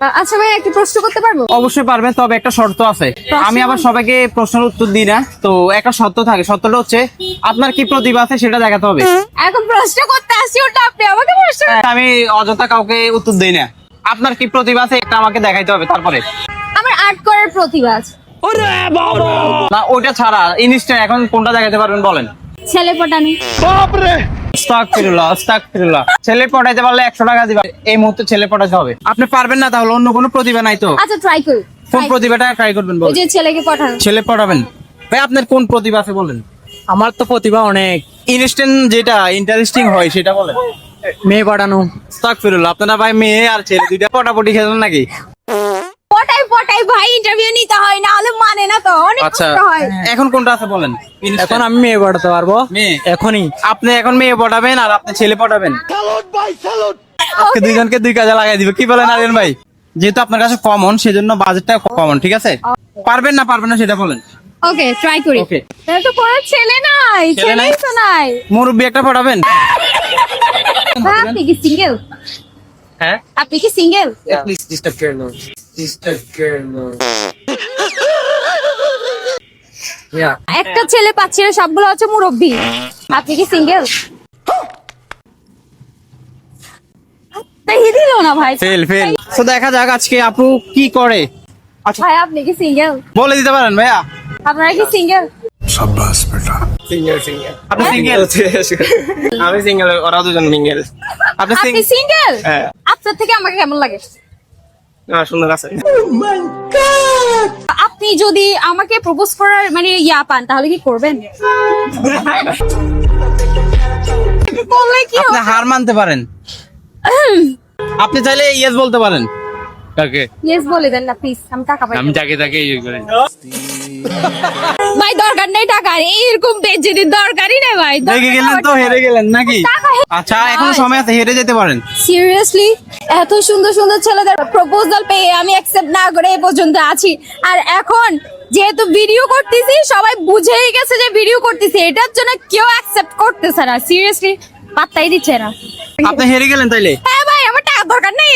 আচ্ছা ভাই একটা প্রশ্ন করতে পারব? অবশ্যই পারবেন তবে একটা শর্ত আছে। আমি আবার সবাইকে প্রশ্নের উত্তর দিই না তো একটা শর্ত থাকে শর্তটা হচ্ছে আপনার কি প্রতিভা আছে সেটা দেখাতে হবে। এখন প্রশ্ন করতে আসছি ওটা আপনি আমাকে প্রশ্ন আমি অযথা কাউকে উত্তর দিই না। আপনার কি প্রতিভা আছে এটা আমাকে দেখাইতে হবে তারপরে। আমার আর্ট করার প্রতিভা আছে। না ওইটা ছাড়া ইনস্ট্যান্ট এখন কোনটা দেখাতে পারবেন বলেন। ছেলে পটানো। ছেলে পটাইতে পারলে একশো টাকা দিবা। এই মুহূর্তে ছেলে হবে। আপনি পারবেন না তাহলে অন্য কোনো প্রতিভা নাই তো। আচ্ছা ট্রাই করি কোন প্রতিভাটা ট্রাই করবেন ওই বলেন যে ছেলেকে পাঠানো। ছেলে পটাবেন। ভাই আপনার কোন প্রতিভা আছে বলেন? আমার তো প্রতিভা অনেক। ইনস্ট্যান্ট যেটা ইন্টারেস্টিং হয় সেটা বলেন। মেয়ে পাঠানো স্টাক ফিরুল্লাহ আপনারা ভাই মেয়ে আর ছেলে দুইটা পটাপটি খেলেন নাকি? পটাই ভাই ইন্টারভিউ নিতে হয় না হলে মানে না তো অনেক আচ্ছা। কষ্ট হয়। এখন কোনটা আছে বলেন? এখন আমি মেয়ে পাঠাতে পারব। মেয়ে? এখনই। আপনি এখন মেয়ে পটাবেন আর আপনি ছেলে পটাবেন আজকে দুইজনকে দুই কাজে লাগাই দিবে। কি বলেন আরিয়ান ভাই? যেহেতু আপনার কাছে কমন সেজন্য বাজেটটা কমন ঠিক আছে? পারবেন না পারবেন না সেটা বলেন। ওকে ট্রাই করি. তাহলে তো কোনো ছেলে নাই ছেলে তো নাই। মুরব্বী একটা পটাবেন ভাই, আপনি কি সিঙ্গেল হ্যাঁ? আপনি কি সিঙ্গেল প্লিজ ডিস্টার্ব করে না একটা ছেলে পাচ্ছি না সবগুলো আছে মুরব্বি। আপনি কি সিঙ্গেল দেখা যাক আজকে কি করে। আচ্ছা। আপনি কি সিঙ্গেল বলে দিতে পারেন ভাইয়া। কি সিঙ্গেল সিঙ্গেল সিঙ্গেল সিঙ্গেল ওরা দুজন সিঙ্গেল হ্যাঁ। সিঙ্গেল আপনার থেকে আমাকে কেমন লাগে? না সুন্দর আছে। আপনি যদি আমাকে প্রপোজ করার মানে ইয়া পান তাহলে কি করবেন? বললে কি আপনি হার মানতে পারেন। আপনি চাইলে ইয়েস বলতে পারেন। কাকে? ইয়েস বলে দেন না প্লিজ আমি টাকা পাই। আমি যাকে ইয়ে করি। ভাই দরকার নেই টাকা। এইরকম বেজেদের দরকারই নেই ভাই। দেখে গেলেন তো হেরে গেলেন নাকি? আচ্ছা এখন সময় আছে হেরে যেতে পারেন। সিরিয়াসলি এত সুন্দর সুন্দর ছেলেদের প্রপোজাল পেয়ে আমি অ্যাকসেপ্ট না করে এই পর্যন্ত আছি। আর এখন যেহেতু ভিডিও করতেছি সবাই বুঝেই গেছে যে ভিডিও করতেছি এটার জন্য কেউ অ্যাকসেপ্ট করতেছে না। সিরিয়াসলি পাত্তাই দিচ্ছে না। আপনি হেরে গেলেন তাইলে? হ্যাঁ ভাই আমার টাকা দরকার নেই।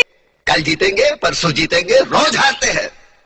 কাল জিতেঙ্গে পরশু জিতেঙ্গে রোজ হারতে হ্যাঁ।